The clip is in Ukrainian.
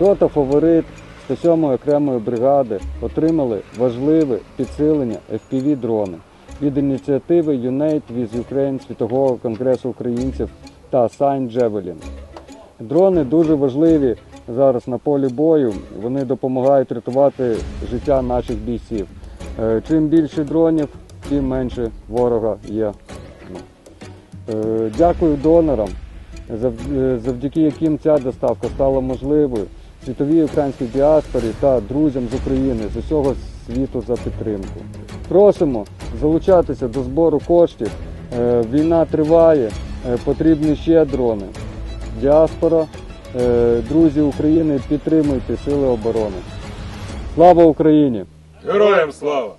Рота фаворит 107-ї окремої бригади отримали важливе підсилення FPV дрони від ініціативи Unite with Ukraine Світового конгресу українців та Sign Javelin. Дрони дуже важливі зараз на полі бою. Вони допомагають рятувати життя наших бійців. Е, Чим більше дронів, тим менше ворога є. Е, Дякую донорам, е, завдяки яким ця доставка стала можливою. Світовій українській діаспорі та друзям з України з усього світу за підтримку. Просимо залучатися до збору коштів. Е, Війна триває, е, потрібні ще дрони. Діаспора, е, друзі України, підтримуйте Сили оборони. Слава Україні! Героям слава!